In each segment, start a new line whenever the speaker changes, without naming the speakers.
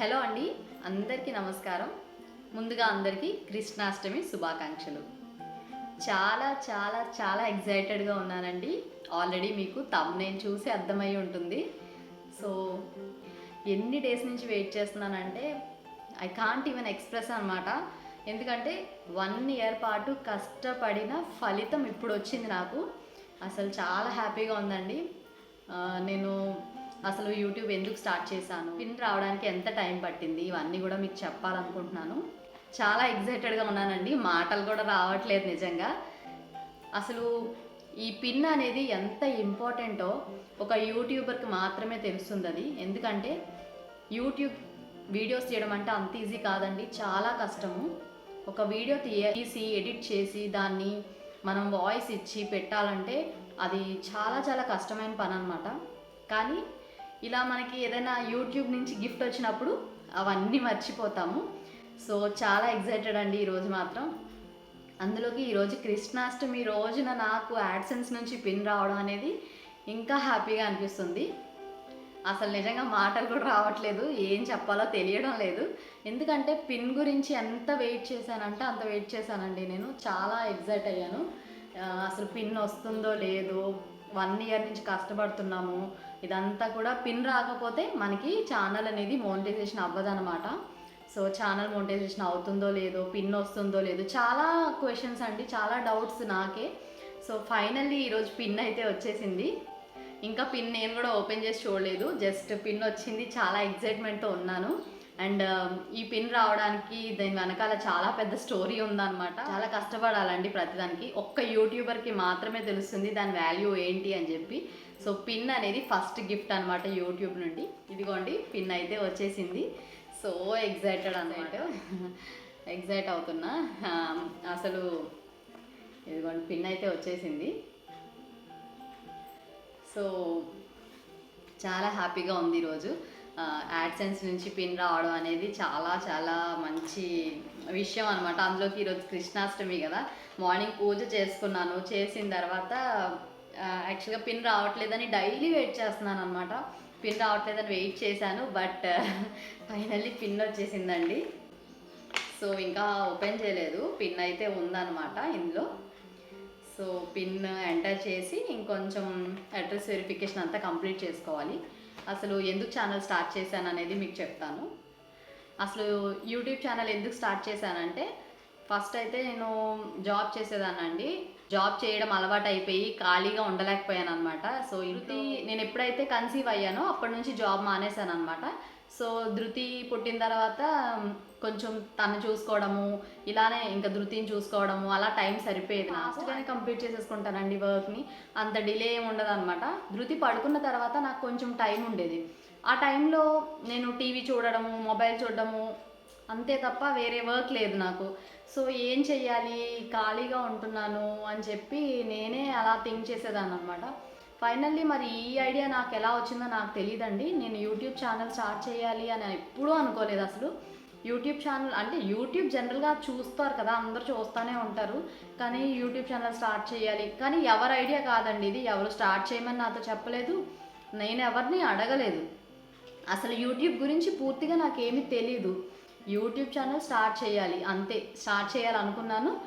Hello అండి అందరికీ నమస్కారం. ముందుగా అందరికీ కృష్ణాష్టమి శుభాకాంక్షలు. చాలా చాలా చాలా ఎగ్జైటెడ్గా ఉన్నానండి. ఆల్రెడీ మీకు తమ్నేం చూసి అర్థమై ఉంటుంది. సో ఎన్ని డేస్ నుంచి వెయిట్ చేస్తున్నానంటే ఐ కాంట్ ఈవెన్ ఎక్స్ప్రెస్ అనమాట ఎందుకంటే వన్ ఇయర్ పాటు కష్టపడిన ఫలితం ఇప్పుడు వచ్చింది నాకు. అసలు చాలా హ్యాపీగా ఉందండి. నేను అసలు యూట్యూబ్ ఎందుకు స్టార్ట్ చేశాను? పిన్ రావడానికి ఎంత టైం పట్టింది? ఇవన్నీ కూడా మీకు చెప్పాలనుకుంటున్నాను. చాలా ఎగ్జైటెడ్గా ఉన్నానండి. మాటలు కూడా రావట్లేదు నిజంగా. అసలు ఈ పిన్ అనేది ఎంత ఇంపార్టెంటో ఒక యూట్యూబర్కి మాత్రమే తెలుస్తుంది అది ఎందుకంటే యూట్యూబ్ వీడియోస్ చేయడం అంటే అంత ఈజీ కాదండి. చాలా కష్టము. ఒక వీడియో తీయ తీసి ఎడిట్ చేసి దాన్ని మనం వాయిస్ ఇచ్చి పెట్టాలంటే అది చాలా చాలా కష్టమైన పని అనమాట కానీ ఇలా మనకి ఏదైనా యూట్యూబ్ నుంచి గిఫ్ట్ వచ్చినప్పుడు అవన్నీ మర్చిపోతాము. సో చాలా ఎగ్జైటెడ్ అండి ఈరోజు మాత్రం. అందులోకి ఈరోజు కృష్ణాష్టమి రోజున నాకు యాడ్సెన్స్ నుంచి పిన్ రావడం అనేది ఇంకా హ్యాపీగా అనిపిస్తుంది. అసలు నిజంగా మాటలు కూడా రావట్లేదు. ఏం చెప్పాలో తెలియడం లేదు. ఎందుకంటే పిన్ గురించి ఎంత వెయిట్ చేశానంటే అంత వెయిట్ చేశానండి నేను. చాలా ఎగ్జైట్ అయ్యాను. అసలు పిన్ వస్తుందో లేదో వన్ ఇయర్ నుంచి కష్టపడుతున్నాము. ఇదంతా కూడా పిన్ రాకపోతే మనకి ఛానల్ అనేది మోనిటైజేషన్ అవ్వదన్నమాట. సో ఛానల్ మోనిటైజేషన్ అవుతుందో లేదో పిన్ వస్తుందో లేదో చాలా క్వశ్చన్స్ అండి. చాలా డౌట్స్ నాకే. సో ఫైనల్లీ ఈరోజు పిన్ అయితే వచ్చేసింది. ఇంకా పిన్ నేను కూడా ఓపెన్ చేసి చూడలేదు. జస్ట్ పిన్ వచ్చింది. చాలా ఎగ్జైట్మెంట్తో ఉన్నాను. అండ్ um, ఈ పిన్ రావడానికి దీని వెనకాల చాలా పెద్ద స్టోరీ ఉందన్నమాట. చాలా కష్టపడాలండి ప్రతిదానికి. ఒక్క యూట్యూబర్కి మాత్రమే తెలుస్తుంది దాని వాల్యూ ఏంటి అని చెప్పి. సో పిన్ అనేది ఫస్ట్ గిఫ్ట్ అనమాట యూట్యూబ్ నుండి. ఇదిగోండి పిన్ అయితే వచ్చేసింది. సో ఎగ్జైటెడ్ అన్నమాట. ఎగ్జైట్ అవుతున్నా. అసలు ఇదిగోండి పిన్ అయితే వచ్చేసింది. సో చాలా హ్యాపీగా ఉంది ఈరోజు. యాడ్సెన్స్ నుంచి పిన్ రావడం అనేది చాలా చాలా మంచి విషయం అనమాట అందులోకి ఈరోజు కృష్ణాష్టమి కదా. మార్నింగ్ పూజ చేసుకున్నాను. చేసిన తర్వాత యాక్చువల్గా పిన్ రావట్లేదని డైలీ వెయిట్ చేస్తున్నాను అనమాట పిన్ రావట్లేదని వెయిట్ చేశాను. బట్ ఫైనల్లీ పిన్ వచ్చేసిందండి. సో ఇంకా ఓపెన్ చేయలేదు. పిన్ అయితే ఉందన్నమాట ఇందులో. సో పిన్ ఎంటర్ చేసి ఇంకొంచెం అడ్రస్ వెరిఫికేషన్ అంతా కంప్లీట్ చేసుకోవాలి. అసలు ఎందుకు ఛానల్ స్టార్ట్ చేశాను అనేది మీకు చెప్తాను. అసలు యూట్యూబ్ ఛానల్ ఎందుకు స్టార్ట్ చేశానంటే ఫస్ట్ అయితే నేను జాబ్ చేసేదానండి జాబ్ చేయడం అలవాటు అయిపోయి ఖాళీగా ఉండలేకపోయాను అనమాట సో ఇది నేను ఎప్పుడైతే కన్సీవ్ అయ్యానో అప్పటి నుంచి జాబ్ మానేశాను అనమాట సో ధృతి పుట్టిన తర్వాత కొంచెం తను చూసుకోవడము ఇలానే ఇంకా ధృతిని చూసుకోవడము అలా టైం సరిపోయేది. ఫాస్ట్గానే కంప్లీట్ చేసేసుకుంటానండి వర్క్ని. అంత డిలే ఏమి ఉండదు అనమాట ధృతి పడుకున్న తర్వాత నాకు కొంచెం టైం ఉండేది. ఆ టైంలో నేను టీవీ చూడడము మొబైల్ చూడడము అంతే తప్ప వేరే వర్క్ లేదు నాకు. సో ఏం చెయ్యాలి? ఖాళీగా ఉంటున్నాను అని చెప్పి నేనే అలా థింక్ చేసేదాన్ని అనమాట ఫైనల్లీ మరి ఈ ఐడియా నాకు ఎలా వచ్చిందో నాకు తెలియదండి నేను యూట్యూబ్ ఛానల్ స్టార్ట్ చేయాలి అని ఎప్పుడూ అనుకోలేదు అసలు. యూట్యూబ్ ఛానల్ అంటే యూట్యూబ్ జనరల్గా చూస్తారు కదా అందరూ చూస్తూనే ఉంటారు. కానీ యూట్యూబ్ ఛానల్ స్టార్ట్ చేయాలి. కానీ ఎవరి ఐడియా కాదండి ఇది. ఎవరు స్టార్ట్ చేయమని నాతో చెప్పలేదు. నేను ఎవరిని అడగలేదు. అసలు యూట్యూబ్ గురించి పూర్తిగా నాకేమీ తెలీదు. యూట్యూబ్ ఛానల్ స్టార్ట్ చేయాలి. అంతే. స్టార్ట్ చేయాలనుకున్నాను.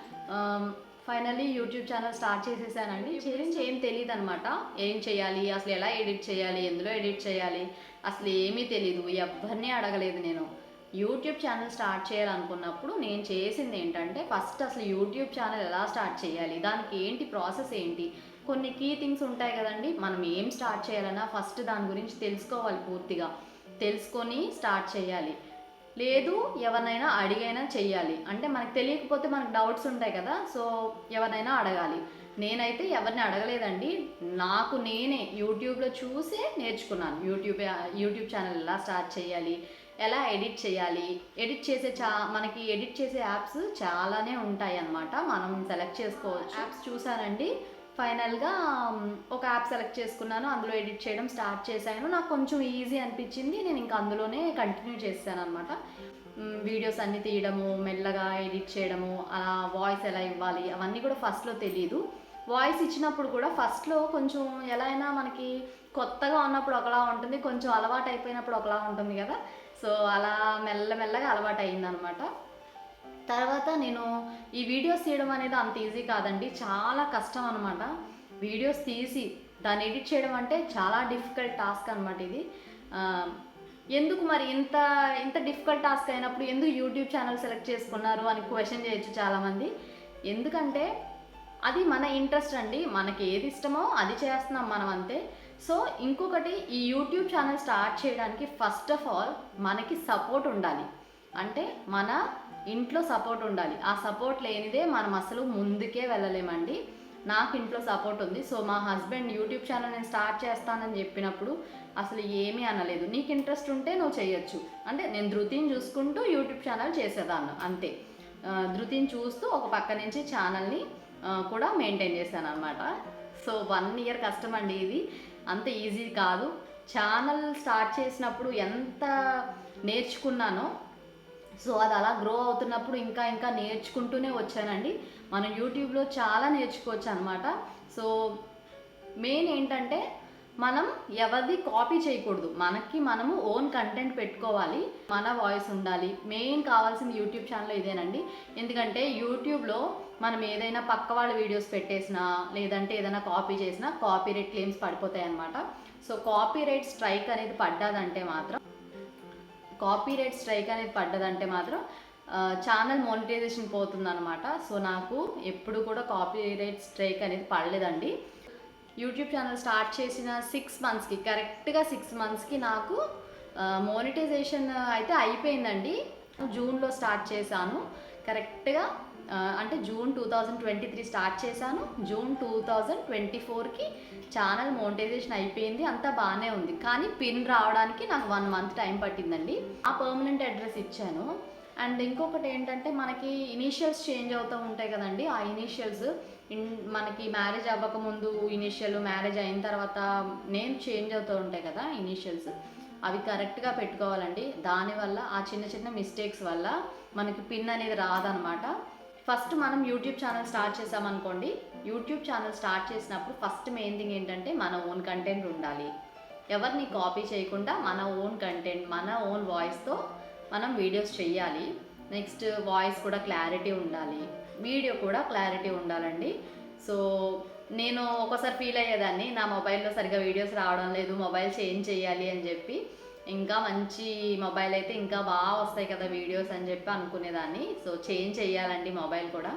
ఫైనల్లీ యూట్యూబ్ ఛానల్ స్టార్ట్ చేసేసానండి. గురించి ఏం తెలియదు అనమాట ఏం చేయాలి? అసలు ఎలా ఎడిట్ చేయాలి? ఎందులో ఎడిట్ చేయాలి? అసలు ఏమీ తెలీదు. ఎవరిని అడగలేదు నేను. యూట్యూబ్ ఛానల్ స్టార్ట్ చేయాలనుకున్నప్పుడు నేను చేసింది ఏంటంటే ఫస్ట్ అసలు యూట్యూబ్ ఛానల్ ఎలా స్టార్ట్ చేయాలి? దానికి ఏంటి ప్రాసెస్ ఏంటి? కొన్ని కీ థింగ్స్ ఉంటాయి కదండి. మనం ఏం స్టార్ట్ చేయాలన్నా ఫస్ట్ దాని గురించి తెలుసుకోవాలి పూర్తిగా. తెలుసుకొని స్టార్ట్ చేయాలి. లేదు ఎవరినైనా అడిగైనా చెయ్యాలి. అంటే మనకు తెలియకపోతే మనకు డౌట్స్ ఉంటాయి కదా సో ఎవరినైనా అడగాలి. నేనైతే ఎవరిని అడగలేదండి. నాకు నేనే యూట్యూబ్లో చూసే నేర్చుకున్నాను. యూట్యూబ్ యూట్యూబ్ ఛానల్ ఎలా స్టార్ట్ చేయాలి? ఎలా ఎడిట్ చేయాలి? ఎడిట్ చేసే చా మనకి ఎడిట్ చేసే యాప్స్ చాలానే ఉంటాయి అన్నమాట మనం సెలెక్ట్ చేసుకోవచ్చు. యాప్స్ చూసానండి ఫైనల్గా ఒక యాప్ సెలెక్ట్ చేసుకున్నాను. అందులో ఎడిట్ చేయడం స్టార్ట్ చేశాను. నాకు కొంచెం ఈజీ అనిపించింది. నేను ఇంకా అందులోనే కంటిన్యూ చేశాను అనమాట వీడియోస్ అన్నీ తీయడము మెల్లగా ఎడిట్ చేయడము అలా వాయిస్ ఎలా ఇవ్వాలి అవన్నీ కూడా ఫస్ట్లో తెలియదు వాయిస్ ఇచ్చినప్పుడు కూడా ఫస్ట్లో కొంచెం ఎలా అయినా మనకి కొత్తగా ఉన్నప్పుడు ఒకలా ఉంటుంది. కొంచెం అలవాటు అయిపోయినప్పుడు ఒకలా ఉంటుంది కదా. సో అలా మెల్లమెల్లగా అలవాటు అయిందనమాట తర్వాత నేను ఈ వీడియోస్ తీయడం అనేది అంత ఈజీ కాదండి చాలా కష్టం అనమాట వీడియోస్ తీసి దాన్ని ఎడిట్ చేయడం అంటే చాలా డిఫికల్ట్ టాస్క్ అనమాట ఇది. ఎందుకు మరి ఇంత ఇంత డిఫికల్ట్ టాస్క్ అయినప్పుడు ఎందుకు యూట్యూబ్ ఛానల్ సెలెక్ట్ చేసుకున్నారు అని క్వశ్చన్ చేయొచ్చు చాలామంది. ఎందుకంటే అది మన ఇంట్రెస్ట్ అండి మనకి ఏది ఇష్టమో అది చేస్తున్నాం మనం అంతే. సో ఇంకొకటి ఈ యూట్యూబ్ ఛానల్ స్టార్ట్ చేయడానికి ఫస్ట్ ఆఫ్ ఆల్ మనకి సపోర్ట్ ఉండాలి. అంటే మన ఇంట్లో సపోర్ట్ ఉండాలి. ఆ సపోర్ట్ లేనిదే మనం అసలు ముందుకే వెళ్ళలేమండి. నాకు ఇంట్లో సపోర్ట్ ఉంది. సో మా హస్బెండ్ యూట్యూబ్ ఛానల్ నేను స్టార్ట్ చేస్తానని చెప్పినప్పుడు అసలు ఏమీ అనలేదు. నీకు ఇంట్రెస్ట్ ఉంటే నువ్వు చేయొచ్చు. అంటే నేను ధృతిని చూసుకుంటూ యూట్యూబ్ ఛానల్ చేసేదాన్ని. అంతే. ధృతిని చూస్తూ ఒక పక్క నుంచి ఛానల్ని కూడా మెయింటైన్ చేశాను అనమాట సో వన్ ఇయర్ కష్టం అండి ఇది. అంత ఈజీ కాదు. ఛానల్ స్టార్ట్ చేసినప్పుడు ఎంత నేర్చుకున్నానో సో అది అలా గ్రో అవుతున్నప్పుడు ఇంకా ఇంకా నేర్చుకుంటూనే వచ్చానండి. మనం యూట్యూబ్లో చాలా నేర్చుకోవచ్చు అనమాట సో మెయిన్ ఏంటంటే మనం ఎవరిది కాపీ చేయకూడదు. మనకి మనము ఓన్ కంటెంట్ పెట్టుకోవాలి. మన వాయిస్ ఉండాలి. మెయిన్ కావాల్సింది యూట్యూబ్ ఛానల్ ఇదేనండి. ఎందుకంటే యూట్యూబ్లో మనం ఏదైనా పక్క వాళ్ళ వీడియోస్ పెట్టేసినా లేదంటే ఏదైనా కాపీ చేసినా కాపీ రైట్ క్లెయిమ్స్ పడిపోతాయి అనమాట సో కాపీ రైట్ స్ట్రైక్ అనేది పడ్డదంటే మాత్రం కాపీ రైట్ స్ట్రైక్ అనేది పడ్డదంటే మాత్రం ఛానల్ మోనిటైజేషన్ పోతుందన్నమాట. సో నాకు ఎప్పుడు కూడా కాపీ రైట్ స్ట్రైక్ అనేది పడలేదండి. యూట్యూబ్ ఛానల్ స్టార్ట్ చేసిన సిక్స్ మంత్స్కి కరెక్ట్గా సిక్స్ మంత్స్కి నాకు మోనిటైజేషన్ అయితే అయిపోయిందండి. జూన్లో స్టార్ట్ చేశాను. కరెక్ట్గా అంటే June two thousand twenty three start చేశాను. జూన్ టూ థౌజండ్ ట్వంటీ ఫోర్కి ఛానల్ మోనిటైజేషన్ అయిపోయింది. అంతా బాగానే ఉంది. కానీ పిన్ రావడానికి నాకు వన్ మంత్ టైం పట్టిందండి. ఆ పర్మనెంట్ అడ్రస్ ఇచ్చాను. అండ్ ఇంకొకటి ఏంటంటే మనకి ఇనీషియల్స్ చేంజ్ అవుతూ ఉంటాయి కదండి. ఆ ఇనీషియల్స్ మనకి మ్యారేజ్ అవ్వకముందు ఇనీషియల్ మ్యారేజ్ అయిన తర్వాత నేమ్ చేంజ్ అవుతూ ఉంటాయి కదా ఇనీషియల్స్. అవి కరెక్ట్గా పెట్టుకోవాలండి. దానివల్ల ఆ చిన్న చిన్న మిస్టేక్స్ వల్ల మనకి పిన్ అనేది రాదనమాట. ఫస్ట్ మనం యూట్యూబ్ ఛానల్ స్టార్ట్ చేసామనుకోండి యూట్యూబ్ ఛానల్ స్టార్ట్ చేసినప్పుడు ఫస్ట్ మెయిన్ థింగ్ ఏంటంటే మన ఓన్ కంటెంట్ ఉండాలి. ఎవరిని కాపీ చేయకుండా మన ఓన్ కంటెంట్ మన ఓన్ వాయిస్తో మనం వీడియోస్ చేయాలి నెక్స్ట్ వాయిస్ కూడా క్లారిటీ ఉండాలి. వీడియో కూడా క్లారిటీ ఉండాలండి. సో నేను ఒకసారి ఫీల్ అయ్యేదాన్ని నా మొబైల్లో సరిగా వీడియోస్ రావడం లేదు మొబైల్ చేంజ్ చేయాలి అని చెప్పి. ఇంకా మంచి మొబైల్ అయితే ఇంకా బాగా వస్తాయి కదా వీడియోస్ అని చెప్పి అనుకునేదాన్ని. సో చేంజ్ చేయాలండి మొబైల్ కూడా.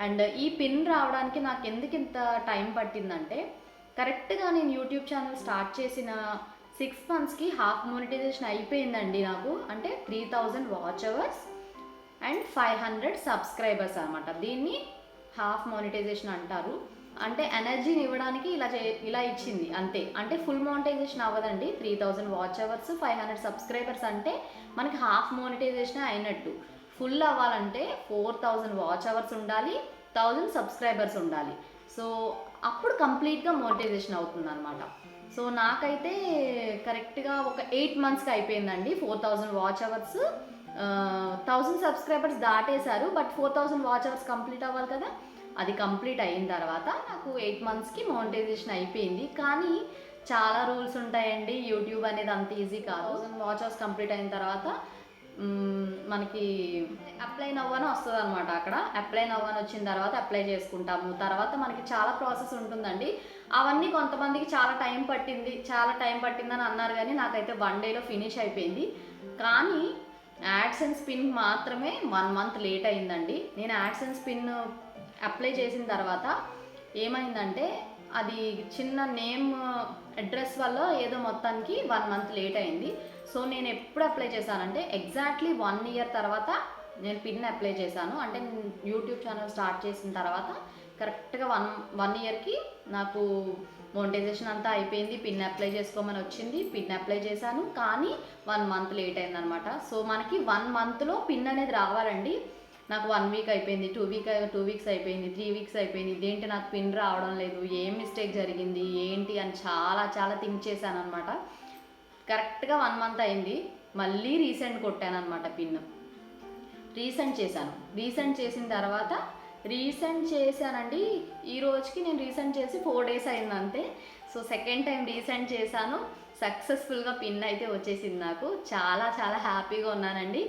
అండ్ ఈ పిన్ రావడానికి నాకు ఎందుకు ఇంత టైం పట్టిందంటే కరెక్ట్గా నేను యూట్యూబ్ ఛానల్ స్టార్ట్ చేసిన సిక్స్ మంత్స్కి హాఫ్ మోనిటైజేషన్ అయిపోయిందండి నాకు. అంటే three thousand watch hours and five hundred subscribers అనమాట. దీన్ని హాఫ్ మోనిటైజేషన్ అంటారు. అంటే ఎనర్జీని ఇవ్వడానికి ఇలా చే ఇలా ఇచ్చింది అంతే. అంటే ఫుల్ మోనిటైజేషన్ అవ్వదండి. Three thousand watch hours five hundred subscribers అంటే మనకి హాఫ్ మోనిటైజేషన్ అయినట్టు. ఫుల్ అవ్వాలంటే ఫోర్ థౌజండ్ వాచ్ అవర్స్ ఉండాలి థౌజండ్ సబ్స్క్రైబర్స్ ఉండాలి. సో అప్పుడు కంప్లీట్గా మోనిటైజేషన్ అవుతుంది అనమాట సో నాకైతే కరెక్ట్గా ఒక ఎయిట్ మంత్స్కి అయిపోయిందండి. Four thousand watch hours thousand subscribers దాటేశారు. But four thousand watch hours complete అవ్వాలి కదా అది కంప్లీట్ అయిన తర్వాత నాకు ఎయిట్ మంత్స్కి మోనిటైజేషన్ అయిపోయింది. కానీ చాలా రూల్స్ ఉంటాయండి. యూట్యూబ్ అనేది అంత ఈజీ కాదు. థౌజండ్ వాచ్ కంప్లీట్ అయిన తర్వాత మనకి అప్లై నవ్వని వస్తుంది అనమాట అక్కడ. అప్లై నవ్వని వచ్చిన తర్వాత అప్లై చేసుకుంటాము. తర్వాత మనకి చాలా ప్రాసెస్ ఉంటుందండి. అవన్నీ కొంతమందికి చాలా టైం పట్టింది. చాలా టైం పట్టిందని అన్నారు కానీ నాకైతే వన్ డేలో ఫినిష్ అయిపోయింది. కానీ యాడ్స్ అండ్ స్పిన్ మాత్రమే వన్ మంత్ లేట్ అయిందండి. నేను యాడ్స్ అండ్ స్పిన్ అప్లై చేసిన తర్వాత ఏమైందంటే అది చిన్న నేమ్ అడ్రస్ వల్ల ఏదో మొత్తానికి వన్ మంత్ లేట్ అయింది. సో నేను ఎప్పుడు అప్లై చేశానంటే ఎగ్జాక్ట్లీ వన్ ఇయర్ తర్వాత నేను పిన్ అప్లై చేశాను. అంటే యూట్యూబ్ ఛానల్ స్టార్ట్ చేసిన తర్వాత కరెక్ట్గా వన్ వన్ ఇయర్కి నాకు మోనిటైజేషన్ అంతా అయిపోయింది. పిన్ అప్లై చేసుకోమని వచ్చింది. పిన్ అప్లై చేశాను. కానీ వన్ మంత్ లేట్ అయిందనమాట. సో మనకి వన్ మంత్లో పిన్ అనేది రావాలండి. నాకు వన్ వీక్ అయిపోయింది టూ వీక్ టూ వీక్స్ అయిపోయింది త్రీ వీక్స్ అయిపోయింది ఇదేంటి నాకు పిన్ రావడం లేదు ఏం మిస్టేక్ జరిగింది ఏంటి అని చాలా చాలా థింక్ చేశాను అనమాట కరెక్ట్గా వన్ మంత్ అయింది మళ్ళీ రీసెంట్ కొట్టాను అనమాట పిన్ రీసెంట్ చేశాను. రీసెంట్ చేసిన తర్వాత రీసెంట్ చేశానండి ఈ రోజుకి నేను రీసెంట్ చేసి ఫోర్ డేస్ అయింది అంతే సో సెకండ్ టైం రీసెంట్ చేశాను. సక్సెస్ఫుల్గా పిన్ అయితే వచ్చేసింది నాకు. చాలా చాలా హ్యాపీగా ఉన్నానండి.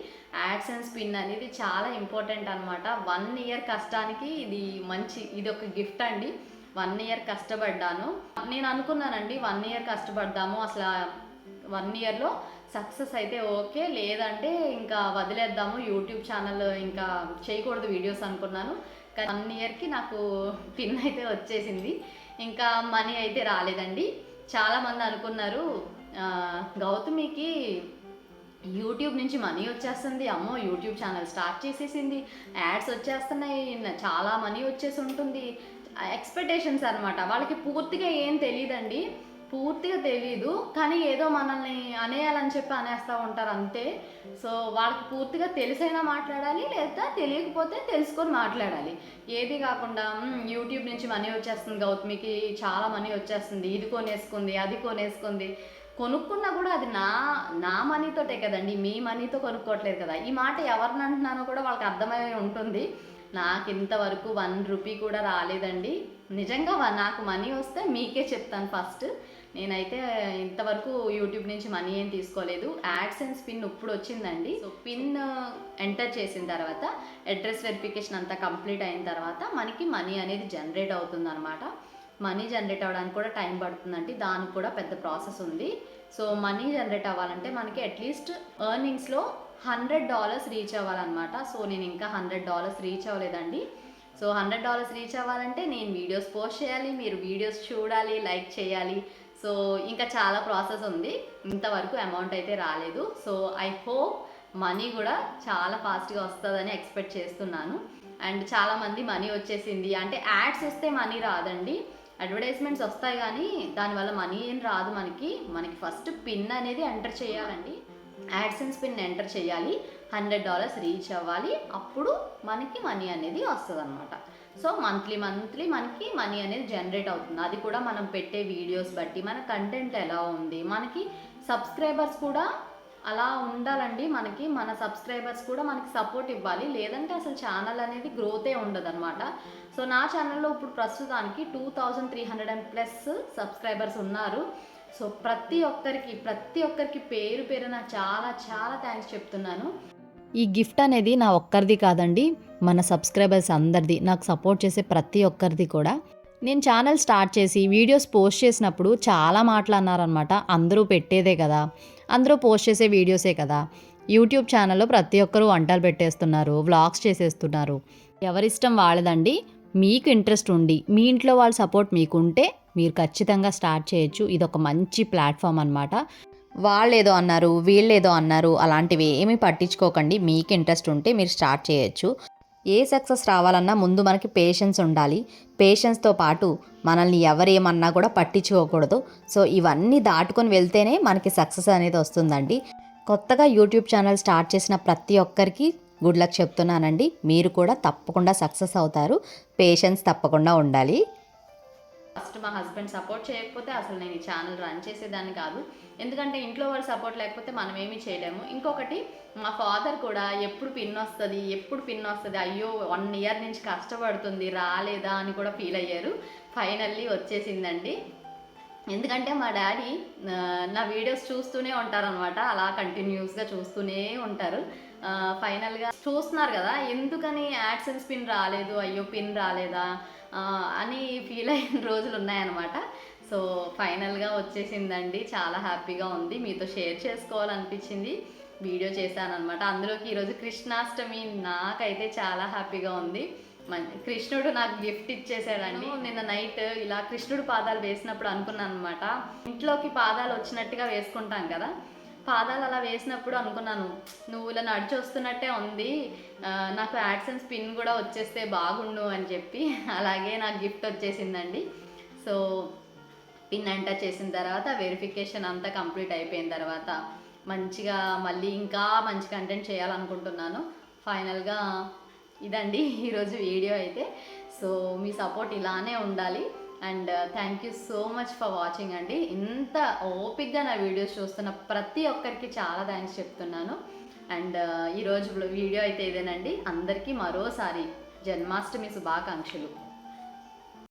యాడ్సెన్స్ పిన్ అనేది చాలా ఇంపార్టెంట్ అనమాట వన్ ఇయర్ కష్టానికి ఇది మంచి ఇది ఒక గిఫ్ట్ అండి. వన్ ఇయర్ కష్టపడ్డాను. నేను అనుకున్నానండి వన్ ఇయర్ కష్టపడ్డాము అసలు వన్ ఇయర్లో సక్సెస్ అయితే ఓకే. లేదంటే ఇంకా వదిలేద్దాము. యూట్యూబ్ ఛానల్ ఇంకా చేయకూడదు వీడియోస్ అనుకున్నాను. కానీ వన్ ఇయర్కి నాకు పిన్ అయితే వచ్చేసింది. ఇంకా మనీ అయితే రాలేదండి. చాలామంది అనుకున్నారు గౌతమికి యూట్యూబ్ నుంచి మనీ వచ్చేస్తుంది అమ్మో యూట్యూబ్ ఛానల్ స్టార్ట్ చేసేసింది యాడ్స్ వచ్చేస్తున్నాయి చాలా మనీ వచ్చేసి ఉంటుంది ఎక్స్పెక్టేషన్స్ అనమాట వాళ్ళకి పూర్తిగా ఏం తెలియదండి పూర్తిగా తెలియదు కానీ ఏదో మనల్ని అనేయాలని చెప్పి అనేస్తూ ఉంటారు అంతే. సో వాళ్ళకి పూర్తిగా తెలిసైనా మాట్లాడాలి లేదా తెలియకపోతే తెలుసుకొని మాట్లాడాలి. ఏది కాకుండా యూట్యూబ్ నుంచి మనీ వచ్చేస్తుంది గౌతమికి చాలా మనీ వచ్చేస్తుంది ఇది కొనేసుకుంది అది కొనేసుకుంది. కొనుక్కున్నా కూడా అది నా నా మనీతోటే కదండి మీ మనీతో కొనుక్కోవట్లేదు కదా. ఈ మాట ఎవరిని అంటున్నానో కూడా వాళ్ళకి అర్థమై ఉంటుంది. నాకు ఇంతవరకు వన్ రూపీ కూడా రాలేదండి. నిజంగా నాకు మనీ వస్తే మీకే చెప్తాను ఫస్ట్. నేనైతే ఇంతవరకు యూట్యూబ్ నుంచి మనీ ఏం తీసుకోలేదు. యాడ్సెన్స్ పిన్ ఇప్పుడు వచ్చిందండి. సో పిన్ ఎంటర్ చేసిన తర్వాత అడ్రస్ వెరిఫికేషన్ అంతా కంప్లీట్ అయిన తర్వాత మనకి మనీ అనేది జనరేట్ అవుతుంది అనమాట మనీ జనరేట్ అవ్వడానికి కూడా టైం పడుతుందండి. దానికి కూడా పెద్ద ప్రాసెస్ ఉంది. సో మనీ జనరేట్ అవ్వాలంటే మనకి అట్లీస్ట్ ఎర్నింగ్స్లో హండ్రెడ్ డాలర్స్ రీచ్ అవ్వాలన్నమాట. సో నేను ఇంకా హండ్రెడ్ డాలర్స్ రీచ్ అవ్వలేదండి. సో హండ్రెడ్ డాలర్స్ రీచ్ అవ్వాలంటే నేను వీడియోస్ పోస్ట్ చేయాలి మీరు వీడియోస్ చూడాలి లైక్ చేయాలి. సో ఇంకా చాలా ప్రాసెస్ ఉంది. ఇంతవరకు అమౌంట్ అయితే రాలేదు. సో ఐ హోప్ మనీ కూడా చాలా ఫాస్ట్గా వస్తుందని ఎక్స్పెక్ట్ చేస్తున్నాను. అండ్ చాలామంది మనీ వచ్చేసింది. అంటే యాడ్స్ వస్తే మనీ రాదండి. అడ్వర్టైజ్మెంట్స్ వస్తాయి కానీ దానివల్ల మనీ ఏం రాదు మనకి. మనకి ఫస్ట్ పిన్ అనేది ఎంటర్ చేయాలండి. యాడ్సెన్స్ పిన్ ఎంటర్ చేయాలి. హండ్రెడ్ డాలర్స్ రీచ్ అవ్వాలి. అప్పుడు మనకి మనీ అనేది వస్తుంది అనమాట సో మంత్లీ మంత్లీ మనకి మనీ అనేది జనరేట్ అవుతుంది. అది కూడా మనం పెట్టే వీడియోస్ బట్టి మన కంటెంట్ ఎలా ఉంది మనకి సబ్స్క్రైబర్స్ కూడా అలా ఉండాలండి. మనకి మన సబ్స్క్రైబర్స్ కూడా మనకి సపోర్ట్ ఇవ్వాలి. లేదంటే అసలు ఛానల్ అనేది గ్రోతే ఉండదు అనమాట సో నా ఛానల్లో ఇప్పుడు ప్రస్తుతానికి two thousand three hundred and plus subscribers ఉన్నారు. సో ప్రతి ఒక్కరికి ప్రతి ఒక్కరికి పేరు పేరున చాలా చాలా థ్యాంక్స్ చెప్తున్నాను.
ఈ గిఫ్ట్ అనేది నా ఒక్కరిది కాదండి మన సబ్స్క్రైబర్స్ అందరిది. నాకు సపోర్ట్ చేసే ప్రతి ఒక్కరిది కూడా. నేను ఛానల్ స్టార్ట్ చేసి వీడియోస్ పోస్ట్ చేసినప్పుడు చాలా మాటలు అన్నారనమాట అందరూ పెట్టేదే కదా. అందరూ పోస్ట్ చేసే వీడియోసే కదా. యూట్యూబ్ ఛానల్లో ప్రతి ఒక్కరూ వంటలు పెట్టేస్తున్నారు వ్లాగ్స్ చేసేస్తున్నారు. ఎవరిష్టం వాళ్ళదండి మీకు ఇంట్రెస్ట్ ఉండి మీ ఇంట్లో వాళ్ళ సపోర్ట్ మీకు ఉంటే మీరు ఖచ్చితంగా స్టార్ట్ చేయొచ్చు. ఇది ఒక మంచి ప్లాట్ఫామ్ అనమాట వాళ్ళేదో అన్నారు వీళ్ళేదో అన్నారు అలాంటివి ఏమీ పట్టించుకోకండి. మీకు ఇంట్రెస్ట్ ఉంటే మీరు స్టార్ట్ చేయొచ్చు. ఏ సక్సెస్ రావాలన్నా ముందు మనకి పేషెన్స్ ఉండాలి. పేషెన్స్తో పాటు మనల్ని ఎవరేమన్నా కూడా పట్టించుకోకూడదు. సో ఇవన్నీ దాటుకొని వెళ్తేనే మనకి సక్సెస్ అనేది వస్తుందండి. కొత్తగా యూట్యూబ్ ఛానల్ స్టార్ట్ చేసిన ప్రతి ఒక్కరికి గుడ్ లక్ చెప్తున్నానండి. మీరు కూడా తప్పకుండా సక్సెస్ అవుతారు. పేషెన్స్ తప్పకుండా ఉండాలి.
ఫస్ట్ మా హస్బెండ్ సపోర్ట్ చేయకపోతే అసలు నేను ఈ ఛానల్ రన్ చేసేదాన్ని కాదు. ఎందుకంటే ఇంట్లో వాళ్ళ సపోర్ట్ లేకపోతే మనం ఏమీ చేయలేము. ఇంకొకటి మా ఫాదర్ కూడా ఎప్పుడు పిన్ వస్తుంది ఎప్పుడు పిన్ వస్తుంది అయ్యో వన్ ఇయర్ నుంచి కష్టపడుతుంది రాలేదా అని కూడా ఫీల్ అయ్యారు. ఫైనల్లీ వచ్చేసిందండి. ఎందుకంటే మా డాడీ నా వీడియోస్ చూస్తూనే ఉంటారనమాట అలా కంటిన్యూస్గా చూస్తూనే ఉంటారు. ఫైనల్గా చూస్తున్నారు కదా ఎందుకని యాడ్సెన్స్ పిన్ రాలేదు అయ్యో పిన్ రాలేదా? అని ఫీల్ అయిన రోజులు ఉన్నాయన్నమాట. సో ఫైనల్గా వచ్చేసిందండి. చాలా హ్యాపీగా ఉంది. మీతో షేర్ చేసుకోవాలనిపించింది. వీడియో చేశానమాట అందులోకి ఈరోజు కృష్ణాష్టమి నాకైతే చాలా హ్యాపీగా ఉంది. కృష్ణుడు నాకు గిఫ్ట్ ఇచ్చేసాడండి. నిన్న నైట్ ఇలా కృష్ణుడు పాదాలు వేసినప్పుడు అనుకున్నాను అనమాట ఇంట్లోకి పాదాలు వచ్చినట్టుగా వేసుకుంటాం కదా. పాదాలు అలా వేసినప్పుడు అనుకున్నాను నువ్వు ఇలా నడిచి వస్తున్నట్టే ఉంది నాకు యాడ్సెన్స్ పిన్ కూడా వచ్చేస్తే బాగుండు అని చెప్పి అలాగే నాకు గిఫ్ట్ వచ్చేసిందండి. సో పిన్ ఎంటర్ చేసిన తర్వాత వెరిఫికేషన్ అంతా కంప్లీట్ అయిపోయిన తర్వాత మంచిగా మళ్ళీ ఇంకా మంచి కంటెంట్ చేయాలనుకుంటున్నాను. ఫైనల్గా ఇదండి ఈరోజు వీడియో అయితే. సో మీ సపోర్ట్ ఇలానే ఉండాలి. And thank you so much for watching అండి. ఇంత ఓపిక్గా నా వీడియోస్ చూస్తున్న ప్రతి ఒక్కరికి చాలా థ్యాంక్స్ చెప్తున్నాను. అండ్ uh, ఈరోజు వీడియో అయితే ఇదేనండి. అందరికీ మరోసారి జన్మాష్టమి శుభాకాంక్షలు.